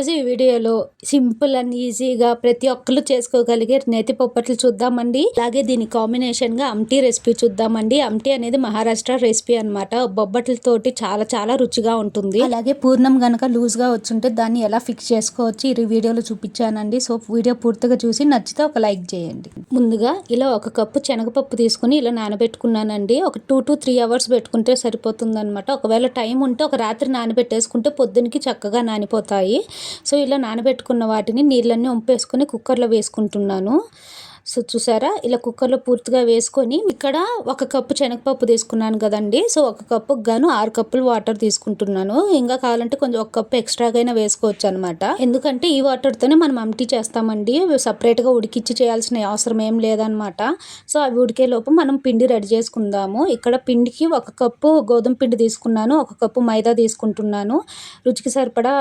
ఈరోజు ఈ వీడియోలో సింపుల్ అండ్ ఈజీగా ప్రతి ఒక్కరు చేసుకోగలిగే నేతి పొప్పట్లు చూద్దామండి. అలాగే దీని కాంబినేషన్గా అమ్టీ రెసిపీ చూద్దామండి. అమ్టీ అనేది మహారాష్ట్ర రెసిపీ అనమాట బొబ్బట్లతోటి చాలా చాలా రుచిగా ఉంటుంది. అలాగే పూర్ణం గనక లూజ్గా వచ్చుంటే దాన్ని ఎలా ఫిక్స్ చేసుకోవచ్చు ఈ వీడియోలో చూపించానండి. సో వీడియో పూర్తిగా చూసి నచ్చితే ఒక లైక్ చేయండి. ముందుగా ఇలా ఒక కప్పు శనగపప్పు తీసుకుని ఇలా నానబెట్టుకున్నానండి. ఒక టూ టు త్రీ అవర్స్ పెట్టుకుంటే సరిపోతుంది అనమాట ఒకవేళ టైం ఉంటే ఒక రాత్రి నానబెట్టేసుకుంటే పొద్దునకి చక్కగా నానిపోతాయి. సో ఇలా నానబెట్టుకున్న వాటిని నీళ్ళన్నీ వంపేసుకొని కుక్కర్లో వేసుకుంటున్నాను. సో చూసారా? ఇలా కుక్కర్లో పూర్తిగా వేసుకొని ఇక్కడ ఒక కప్పు శనగపప్పు తీసుకున్నాను కదండి. సో ఒక కప్పు గాను ఆరు కప్పులు వాటర్ తీసుకుంటున్నాను. ఇంకా కావాలంటే కొంచెం ఒక కప్పు ఎక్స్ట్రాగా అయినా వేసుకోవచ్చు అనమాట ఎందుకంటే ఈ వాటర్తోనే మనం అమ్టీ చేస్తామండి. సపరేట్గా ఉడికిచ్చి చేయాల్సిన అవసరం ఏం లేదనమాట సో అవి ఉడికే లోపు మనం పిండి రెడీ చేసుకుందాము. ఇక్కడ పిండికి ఒక కప్పు గోధుమ పిండి తీసుకున్నాను. ఒక కప్పు మైదా తీసుకుంటున్నాను. రుచికి సరిపడా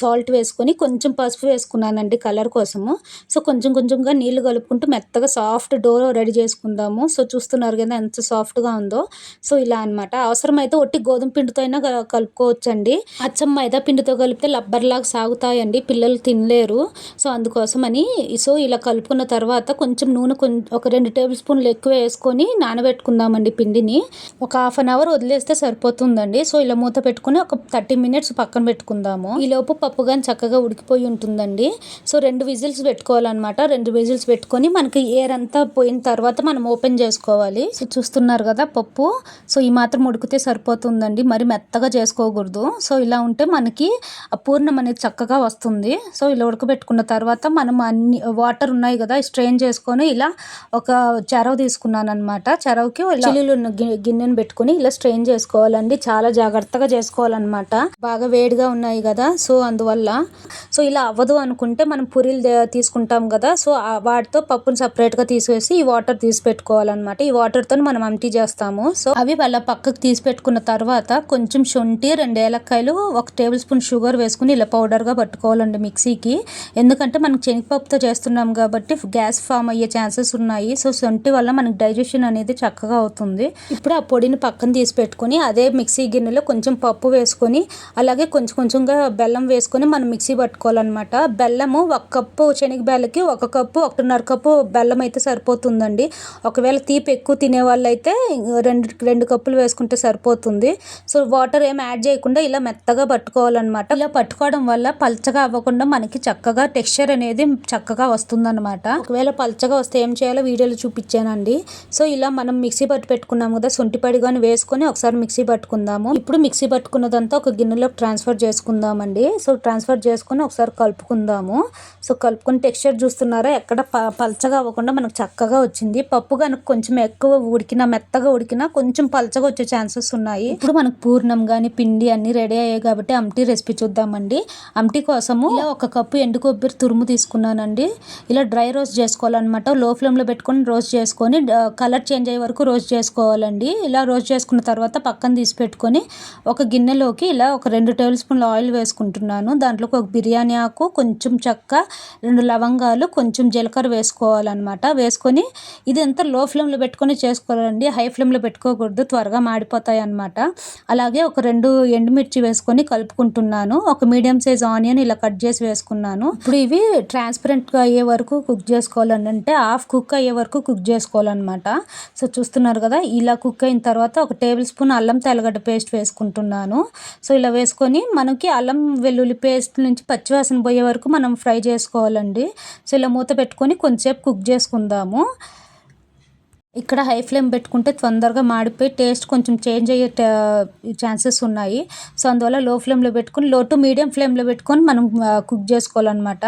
సాల్ట్ వేసుకొని కొంచెం పసుపు వేసుకున్నానండి కలర్ కోసము. సో కొంచెం కొంచెంగా నీళ్ళు కలుపుకుంటూ మెత్తగా సాఫ్ట్ డో రెడీ చేసుకుందాము. సో చూస్తున్నారు కదా ఎంత సాఫ్ట్గా ఉందో. సో ఇలా అనమాట అవసరమైతే ఒట్టి గోధుమ పిండితో అయినా కలుపుకోవచ్చండి. అచ్చం మైదా పిండితో కలిపితే లబ్బర్లాగా సాగుతాయండి. పిల్లలు తినలేరు. సో అందుకోసం అని సో ఇలా కలుపుకున్న తర్వాత కొంచెం నూనె ఒక రెండు టేబుల్ స్పూన్లు ఎక్కువ వేసుకొని నానబెట్టుకుందామండి పిండిని. ఒక హాఫ్ అన్ అవర్ వదిలేస్తే సరిపోతుందండి. సో ఇలా మూత పెట్టుకుని ఒక థర్టీ మినిట్స్ పక్కన పెట్టుకుందాము. ఈలోపు పప్పు కానీ చక్కగా ఉడికిపోయి ఉంటుందండి. సో రెండు విజిల్స్ పెట్టుకోవాలన్నమాట. రెండు విజిల్స్ పెట్టుకొని మనకి ఎయిర్ అంతా పోయిన తర్వాత మనం ఓపెన్ చేసుకోవాలి. సో చూస్తున్నారు కదా పప్పు. సో ఈ మాత్రం ఉడికితే సరిపోతుందండి. మరి మెత్తగా చేసుకోకూడదు. సో ఇలా ఉంటే మనకి ఆ పూర్ణం అనేది చక్కగా వస్తుంది. సో ఇలా ఉడకబెట్టుకున్న తర్వాత మనం అన్ని వాటర్ ఉన్నాయి కదా స్ట్రెయిన్ చేసుకొని ఇలా ఒక చెరవ తీసుకున్నాను అనమాట చెరవకి చిల్లులు ఉన్న గిన్నెను పెట్టుకుని ఇలా స్ట్రెయిన్ చేసుకోవాలండి. చాలా జాగ్రత్తగా చేసుకోవాలన్నమాట. బాగా వేడిగా ఉన్నాయి కదా సో అందువల్ల. సో ఇలా అవ్వదు అనుకుంటే మనం పూరీలు తీసుకుంటాం కదా సో వాటితో కొంచెం సపరేట్గా తీసేసి ఈ వాటర్ తీసి పెట్టుకోవాలన్నమాట ఈ వాటర్తో మనం అమ్టీ చేస్తాము. సో అవి వాళ్ళ పక్కకు తీసి పెట్టుకున్న తర్వాత కొంచెం శొంఠి రెండు ఏలక్కాయలు ఒక టేబుల్ స్పూన్ షుగర్ వేసుకుని ఇలా పౌడర్గా పట్టుకోవాలండి మిక్సీకి. ఎందుకంటే మనం శనగపప్పుతో చేస్తున్నాం కాబట్టి గ్యాస్ ఫామ్ అయ్యే ఛాన్సెస్ ఉన్నాయి. సో శొంఠి వల్ల మనకి డైజెషన్ అనేది చక్కగా అవుతుంది. ఇప్పుడు ఆ పొడిని పక్కన తీసి పెట్టుకుని అదే మిక్సీ గిన్నెలో కొంచెం పప్పు వేసుకొని అలాగే కొంచెం కొంచెంగా బెల్లం వేసుకొని మనం మిక్సీ పట్టుకోవాలన్నమాట. బెల్లము ఒక కప్పు శనగ బెల్లకి ఒక కప్పు ఒకటిన్నర కప్పు బెల్లం అయితే సరిపోతుందండి. ఒకవేళ తీపి ఎక్కువ తినే వాళ్ళైతే రెండు రెండు కప్పులు వేసుకుంటే సరిపోతుంది. సో వాటర్ ఏం యాడ్ చేయకుండా ఇలా మెత్తగా పట్టుకోవాలన్నమాట. ఇలా పట్టుకోవడం వల్ల పల్చగా అవ్వకుండా మనకి చక్కగా టెక్స్చర్ అనేది చక్కగా వస్తుందన్నమాట. ఒకవేళ పల్చగా వస్తే ఏం చేయాలో వీడియోలో చూపించానండి. సో ఇలా మనం మిక్సీ పట్టు పెట్టుకున్నాము కదా సొంటిపడి కానీ వేసుకొని ఒకసారి మిక్సీ పట్టుకుందాము. ఇప్పుడు మిక్సీ పట్టుకున్నదంతా ఒక గిన్నెలోకి ట్రాన్స్ఫర్ చేసుకుందామండి. సో ట్రాన్స్ఫర్ చేసుకొని ఒకసారి కలుపుకుందాము. సో కలుపుకుని టెక్స్చర్ చూస్తున్నారా? ఎక్కడ పల్చగా అవ్వకుండా మనకు చక్కగా వచ్చింది. పప్పు కనుక కొంచెం ఎక్కువ ఉడికినా మెత్తగా ఉడికినా కొంచెం పలచగా వచ్చే ఛాన్సెస్ ఉన్నాయి. ఇప్పుడు మనకు పూర్ణం కానీ పిండి అన్ని రెడీ అయ్యాయి కాబట్టి అమ్టీ రెసిపీ చూద్దామండి. అమ్టీ కోసము ఇలా ఒక కప్పు ఎండు కొబ్బరి తురుము తీసుకున్నానండి. ఇలా డ్రై రోస్ట్ చేసుకోవాలన్నమాట. లో ఫ్లేమ్లో పెట్టుకొని రోస్ట్ చేసుకొని కలర్ చేంజ్ అయ్యే వరకు రోస్ట్ చేసుకోవాలండి. ఇలా రోస్ట్ చేసుకున్న తర్వాత పక్కన తీసి పెట్టుకొని ఒక గిన్నెలోకి ఇలా ఒక రెండు టేబుల్ స్పూన్ల ఆయిల్ వేసుకుంటున్నాను. దాంట్లోకి ఒక బిర్యానీ ఆకు కొంచెం చెక్క రెండు లవంగాలు కొంచెం జీలకర్ర వేసుకోవాలి. వేసుకోవాలన్నమాట. వేసుకొని ఇది ఎంత లో ఫ్లేమ్లో పెట్టుకొని చేసుకోవాలండి. హై ఫ్లేమ్లో పెట్టుకోకూడదు. త్వరగా మాడిపోతాయి అనమాట అలాగే ఒక రెండు ఎండుమిర్చి వేసుకొని కలుపుకుంటున్నాను. ఒక మీడియం సైజ్ ఆనియన్ ఇలా కట్ చేసి వేసుకున్నాను. ఇప్పుడు ఇవి ట్రాన్స్పరెంట్గా అయ్యే వరకు కుక్ చేసుకోవాలని అంటే హాఫ్ కుక్ అయ్యే వరకు కుక్ చేసుకోవాలన్నమాట. సో చూస్తున్నారు కదా ఇలా కుక్ అయిన తర్వాత ఒక టేబుల్ స్పూన్ అల్లం తెల్లగడ్డ పేస్ట్ వేసుకుంటున్నాను. సో ఇలా వేసుకొని మనకి అల్లం వెల్లుల్లి పేస్ట్ నుంచి పచ్చివాసన పోయే వరకు మనం ఫ్రై చేసుకోవాలండి. సో ఇలా మూత పెట్టుకొని కొంచెంసేపు కుక్ చేసుకుందాము. ఇక్కడ హై ఫ్లేమ్ పెట్టుకుంటే తొందరగా మాడిపోయి టేస్ట్ కొంచెం చేంజ్ అయ్యే ఛాన్సెస్ ఉన్నాయి. సో అందువల్ల లో ఫ్లేమ్లో పెట్టుకొని లో టు మీడియం ఫ్లేమ్లో పెట్టుకొని మనం కుక్ చేసుకోవాలన్నమాట.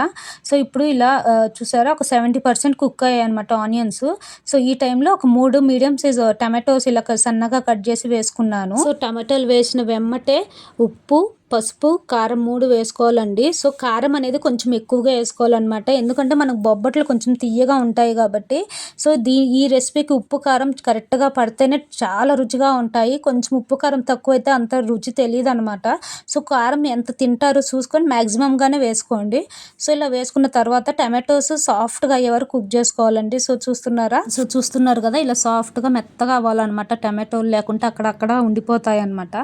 సో ఇప్పుడు ఇలా చూసారా ఒక సెవెంటీ పర్సెంట్ కుక్ అయ్యాయి అనమాట ఆనియన్స్ సో ఈ టైంలో ఒక మూడు మీడియం సైజ్ టమాటోస్ ఇలా సన్నగా కట్ చేసి వేసుకున్నాను. సో టమాటోలు వేసిన వెమ్మటే ఉప్పు పసుపు కారం మూడు వేసుకోవాలండి. సో కారం అనేది కొంచెం ఎక్కువగా వేసుకోవాలన్నమాట. ఎందుకంటే మనకు బొబ్బట్లు కొంచెం తీయగా ఉంటాయి కాబట్టి. సో దీ ఈ రెసిపీకి ఉప్పు కారం కరెక్ట్గా పడితేనే చాలా రుచిగా ఉంటాయి. కొంచెం ఉప్పు కారం తక్కువైతే అంత రుచి తెలియదు అనమాట సో కారం ఎంత తింటారో చూసుకొని మ్యాక్సిమంగానే వేసుకోండి. సో ఇలా వేసుకున్న తర్వాత టమాటోస్ సాఫ్ట్గా అయ్యే వరకు కుక్ చేసుకోవాలండి. సో చూస్తున్నారా? సో చూస్తున్నారు కదా ఇలా సాఫ్ట్గా మెత్తగా అవ్వాలన్నమాట టమాటోలు. లేకుంటే అక్కడక్కడ ఉండిపోతాయి అనమాట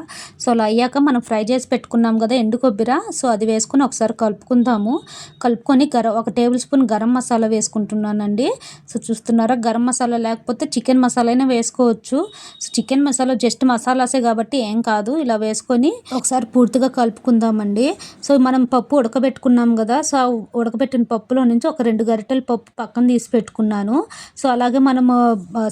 సో అలా అయ్యాక మనం ఫ్రై చేసి పెట్టుకున్న వేసుకున్నాం కదా ఎండు కొబ్బరి? సో అది వేసుకొని ఒకసారి కలుపుకుందాము. కలుపుకొని గరం ఒక టేబుల్ స్పూన్ గరం మసాలా వేసుకుంటున్నానండి. సో చూస్తున్నారా? గరం మసాలా లేకపోతే చికెన్ మసాలా అయినా వేసుకోవచ్చు. సో చికెన్ మసాలా జస్ట్ మసాలాసే కాబట్టి ఏం కాదు. ఇలా వేసుకొని ఒకసారి పూర్తిగా కలుపుకుందామండి. సో మనం పప్పు ఉడకబెట్టుకున్నాం కదా సో ఉడకబెట్టిన పప్పులో నుంచి ఒక రెండు గరిటెల పప్పు పక్కన తీసి పెట్టుకున్నాను. సో అలాగే మనము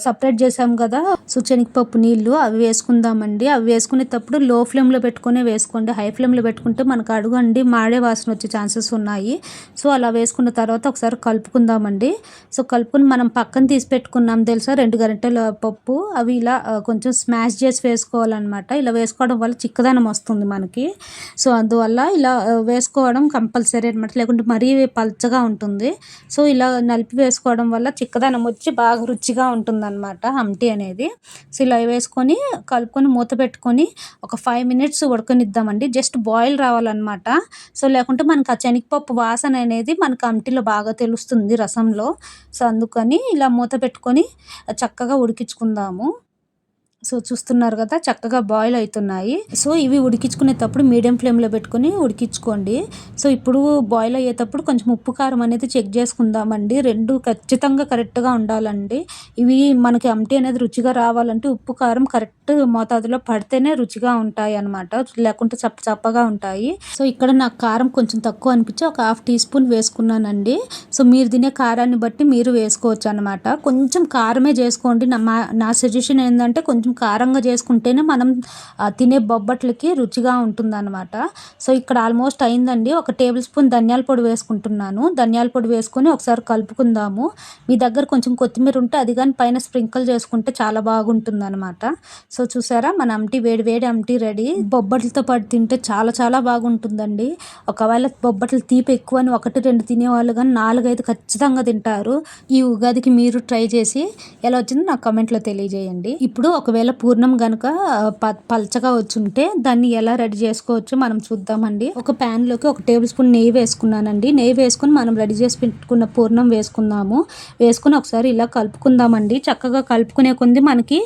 సపరేట్ చేసాం కదా సో శనగపప్పు నీళ్ళు అవి వేసుకుందామండి. అవి వేసుకునేటప్పుడు లో ఫ్లేమ్లో పెట్టుకునే వేసుకోండి. హై ఫ్లేమ్లో పెట్టుకుంటే మనకు అడుగండి మాడే వాసన వచ్చే ఛాన్సెస్ ఉన్నాయి. సో అలా వేసుకున్న తర్వాత ఒకసారి కలుపుకుందామండి. సో కలుపుకొని మనం పక్కన తీసి పెట్టుకున్నాం తెలుసా? రెండు గంటల పప్పు. అవి ఇలా కొంచెం స్మాష్ చేసి వేసుకోవాలన్నమాట. ఇలా వేసుకోవడం వల్ల చిక్కదనం వస్తుంది మనకి. సో అందువల్ల ఇలా వేసుకోవడం కంపల్సరీ అనమాట లేకుంటే మరీ పల్చగా ఉంటుంది. సో ఇలా నలిపి వేసుకోవడం వల్ల చిక్కదనం వచ్చి బాగా రుచిగా ఉంటుంది అనమాట హంటి అనేది. సో ఇలా వేసుకొని కలుపుకొని మూత పెట్టుకొని ఒక ఫైవ్ మినిట్స్ ఉడకనిద్దామండి. జస్ట్ బాయిల్ రావాలన్నమాట. సో లేకుంటే మనకు ఆ శనగపప్పు వాసన అనేది మనకు అంటిలో బాగా తెలుస్తుంది రసంలో. సో అందుకని ఇలా మూత పెట్టుకొని చక్కగా ఉడికించుకుందాము. సో చూస్తున్నారు కదా చక్కగా బాయిల్ అవుతున్నాయి సో ఇవి ఉడికించుకునేటప్పుడు మీడియం ఫ్లేమ్లో పెట్టుకొని ఉడికించుకోండి. సో ఇప్పుడు బాయిల్ అయ్యేటప్పుడు కొంచెం ఉప్పు కారం అనేది చెక్ చేసుకుందామండి. రెండు ఖచ్చితంగా కరెక్ట్గా ఉండాలండి. ఇవి మనకి అమ్టి అనేది రుచిగా రావాలంటే ఉప్పు కారం కరెక్ట్ మోతాదులో పడితేనే రుచిగా ఉంటాయి అన్నమాట. లేకుంటే చప్ప చప్పగా ఉంటాయి. సో ఇక్కడ నాకు కారం కొంచెం తక్కువ అనిపించి ఒక హాఫ్ టీ స్పూన్ వేసుకున్నానండి. సో మీరు తినే కారాన్ని బట్టి మీరు వేసుకోవచ్చు అనమాట కొంచెం కారమే చేసుకోండి. నా నా సజెషన్ ఏంటంటే కొంచెం కారంగా చేసుకుంటేనే మనం తినే బొబ్బట్లకి రుచిగా ఉంటుందన్నమాట. సో ఇక్కడ ఆల్మోస్ట్ అయిందండి. ఒక టేబుల్ స్పూన్ ధనియాల పొడి వేసుకుంటున్నాను. ధనియాల పొడి వేసుకొని ఒకసారి కలుపుకుందాము. మీ దగ్గర కొంచెం కొత్తిమీర ఉంటే అది కానీ పైన స్ప్రింకిల్ చేసుకుంటే చాలా బాగుంటుంది అనమాట సో చూసారా? మన అమ్టీ వేడి వేడి అమ్టీ రెడీ. బొబ్బట్లతో పాటు తింటే చాలా చాలా బాగుంటుందండి. ఒకవేళ బొబ్బట్లు తీపి ఎక్కువ అని ఒకటి రెండు తినేవాళ్ళు కానీ నాలుగైదు ఖచ్చితంగా తింటారు. ఈ ఉగాదికి మీరు ట్రై చేసి ఎలా వచ్చిందో నాకు కమెంట్లో తెలియజేయండి. ఇప్పుడు ఒకవేళ పూర్ణం కనుక పల్చగా వచ్చుంటే దాన్ని ఎలా రెడీ చేసుకోవచ్చు మనం చూద్దామండి. ఒక pan లోకి ఒక టేబుల్ స్పూన్ నెయ్యి వేసుకున్నానండి. నెయ్యి వేసుకుని మనం రెడీ చేసి పెట్టుకున్న పూర్ణం వేసుకుందాము. వేసుకుని ఒకసారి ఇలా కలుపుకుందామండి. చక్కగా కలుపుకునే కొంది మనకి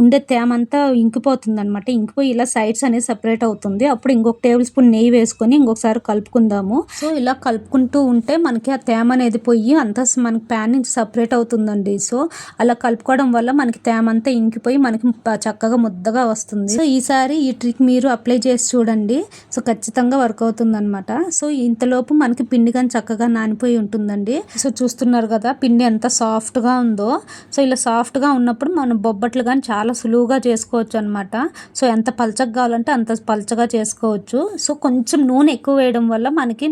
ఉండే తేమ అంతా ఇంకిపోతుంది అనమాట ఇంకిపోయి ఇలా సైడ్స్ అనేది సెపరేట్ అవుతుంది. అప్పుడు ఇంకొక టేబుల్ స్పూన్ నెయ్యి వేసుకొని ఇంకొకసారి కలుపుకుందాము. సో ఇలా కలుపుకుంటూ ఉంటే మనకి ఆ తేమ అనేది పోయి అంతా మనకి ప్యాన్ నుంచి సపరేట్ అవుతుందండి. సో అలా కలుపుకోవడం వల్ల మనకి తేమ అంతా ఇంకిపోయి మనకి చక్కగా ముద్దగా వస్తుంది. సో ఈసారి ఈ ట్రిక్ మీరు అప్లై చేసి చూడండి. సో ఖచ్చితంగా వర్క్ అవుతుంది అనమాట సో ఇంతలోపు మనకి పిండి కానీ చక్కగా నానిపోయి ఉంటుందండి. సో చూస్తున్నారు కదా పిండి ఎంత సాఫ్ట్గా ఉందో. సో ఇలా సాఫ్ట్గా ఉన్నప్పుడు మనం బొబ్బట్లు కానీ చాలా సులువుగా చేసుకోవచ్చు అనమాట సో ఎంత పలచగా కావాలంటే అంత పలచగా చేసుకోవచ్చు. సో కొంచెం నూనె ఎక్కువ వేయడం వల్ల మనకి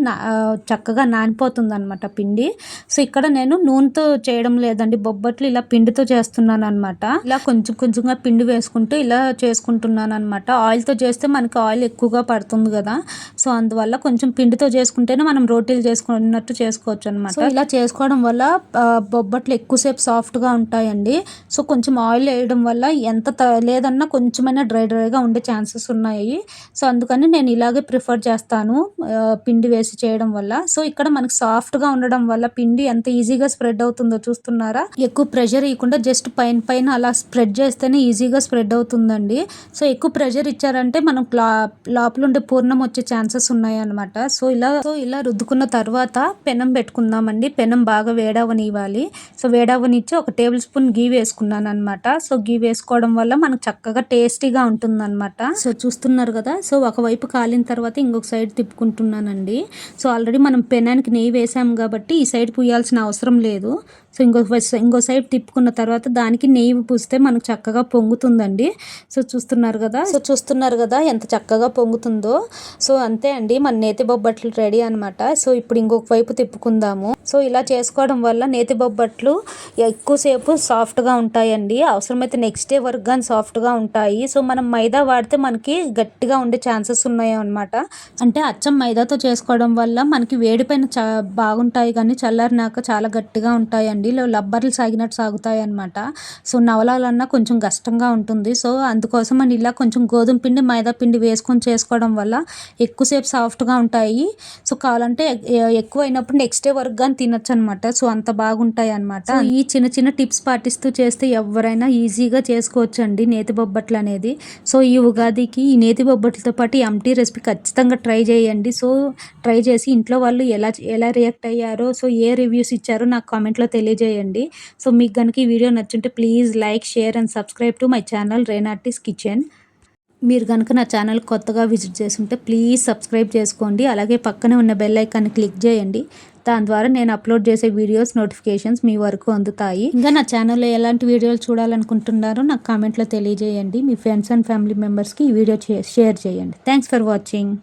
చక్కగా నానిపోతుంది అనమాట పిండి. సో ఇక్కడ నేను నూనెతో చేయడం లేదండి. బొబ్బట్లు ఇలా పిండితో చేస్తున్నాను అనమాట ఇలా కొంచెం కొంచెంగా పిండి వేసుకుంటూ ఇలా చేసుకుంటున్నాను అనమాట ఆయిల్తో చేస్తే మనకి ఆయిల్ ఎక్కువగా పడుతుంది కదా. సో అందువల్ల కొంచెం పిండితో చేసుకుంటేనే మనం రోటీలు చేసుకున్నట్టు చేసుకోవచ్చు అనమాట ఇలా చేసుకోవడం వల్ల బొబ్బట్లు ఎక్కువసేపు సాఫ్ట్గా ఉంటాయండి. సో కొంచెం ఆయిల్ వేయడం వల్ల ఎంత త- లేదన్నా కొంచెమైనా డ్రై డ్రైగా ఉండే ఛాన్సెస్ ఉన్నాయి. సో అందుకని నేను ఇలాగే ప్రిఫర్ చేస్తాను పిండి వేసి చేయడం వల్ల. సో ఇక్కడ మనకి సాఫ్ట్గా ఉండడం వల్ల పిండి ఎంత ఈజీగా స్ప్రెడ్ అవుతుందో చూస్తున్నారా? ఎక్కువ ప్రెషర్ ఇవ్వకుండా జస్ట్ పైన పైన అలా స్ప్రెడ్ చేస్తేనే ఈజీగా స్ప్రెడ్ అవుతుందండి. సో ఎక్కువ ప్రెషర్ ఇచ్చారంటే మనం లోపల ఉండే పూర్ణం వచ్చే ఛాన్సెస్ ఉన్నాయన్నమాట. సో ఇలా సో ఇలా రుద్దుకున్న తర్వాత పెనం పెట్టుకుందామండి. పెనం బాగా వేడవనివ్వాలి. సో వేడవనిచ్చి ఒక టేబుల్ స్పూన్ గీ వేసుకున్నాను అనమాట సో గీ వేసుకోవడం వల్ల మనకు చక్కగా టేస్టీగా ఉంటుందన్నమాట. సో చూస్తున్నారు కదా సో ఒకవైపు కాలిన తర్వాత ఇంకొక సైడ్ తిప్పుకుంటున్నానండి. సో ఆల్రెడీ మనం పెనానికి నెయ్యి వేసాం కాబట్టి ఈ సైడ్ పూయాల్సిన అవసరం లేదు. సో ఇంకో ఇంకో సైడ్ తిప్పుకున్న తర్వాత దానికి నెయ్యి పూస్తే మనకు చక్కగా పొంగుతుందండి. సో చూస్తున్నారు కదా? సో చూస్తున్నారు కదా ఎంత చక్కగా పొంగుతుందో. సో అంతే అండి. మన నేతి బొబ్బట్లు రెడీ అనమాట సో ఇప్పుడు ఇంకొక వైపు తిప్పుకుందాము. సో ఇలా చేసుకోవడం వల్ల నేతి బొబ్బట్లు ఎక్కువసేపు సాఫ్ట్గా ఉంటాయండి. అవసరమైతే నెక్స్ట్ డే వరకు కానీ సాఫ్ట్గా ఉంటాయి. సో మనం మైదా వాడితే మనకి గట్టిగా ఉండే ఛాన్సెస్ ఉన్నాయి అనమాట అంటే అచ్చం మైదాతో చేసుకోవడం వల్ల మనకి వేడిపైన చా బాగుంటాయి కానీ చల్లారినాక చాలా గట్టిగా ఉంటాయండి. లబ్బర్లు సాగినట్టు సాగుతాయి అనమాట సో నవలాలన్నా కొంచెం కొంచెం కష్టంగా ఉంటుంది. సో అందుకోసం అని ఇలా కొంచెం గోధుమ పిండి మైదా పిండి వేసుకొని చేసుకోవడం వల్ల ఎక్కువసేపు సాఫ్ట్గా ఉంటాయి. సో కావాలంటే ఎక్కువ అయినప్పుడు నెక్స్ట్ డే వరకు కానీ తినొచ్చు అనమాట సో అంత బాగుంటాయి అనమాట ఈ చిన్న చిన్న టిప్స్ పాటిస్తూ చేస్తే ఎవరైనా ఈజీగా చేసుకోవచ్చు అండి నేతి బొబ్బట్లు అనేది. సో ఈ ఉగాదికి ఈ నేతి బొబ్బట్లతో పాటు ఈ ఎంటీ రెసిపీ ఖచ్చితంగా ట్రై చేయండి. సో ట్రై చేసి ఇంట్లో వాళ్ళు ఎలా ఎలా రియాక్ట్ అయ్యారో సో ఏ రివ్యూస్ ఇచ్చారో నాకు కామెంట్లో తెలియజేయండి. సో మీకు కనుక ఈ video నచ్చుంటే please like share and subscribe to my channel రేనార్టిస్ kitchen మీరు కనుక నా ఛానల్ కొత్తగా విజిట్ చేస్తుంటే ప్లీజ్ సబ్స్క్రైబ్ చేసుకోండి. అలాగే పక్కనే ఉన్న బెల్ ఐకాన్ని క్లిక్ చేయండి. దాని ద్వారా నేను అప్లోడ్ చేసే వీడియోస్ నోటిఫికేషన్స్ మీ వరకు అందుతాయి. ఇంకా నా ఛానల్లో ఎలాంటి వీడియోలు చూడాలనుకుంటున్నారో నాకు కామెంట్లో తెలియజేయండి. మీ ఫ్రెండ్స్ అండ్ ఫ్యామిలీ మెంబర్స్కి ఈ వీడియో షేర్ చేయండి. Thanks for watching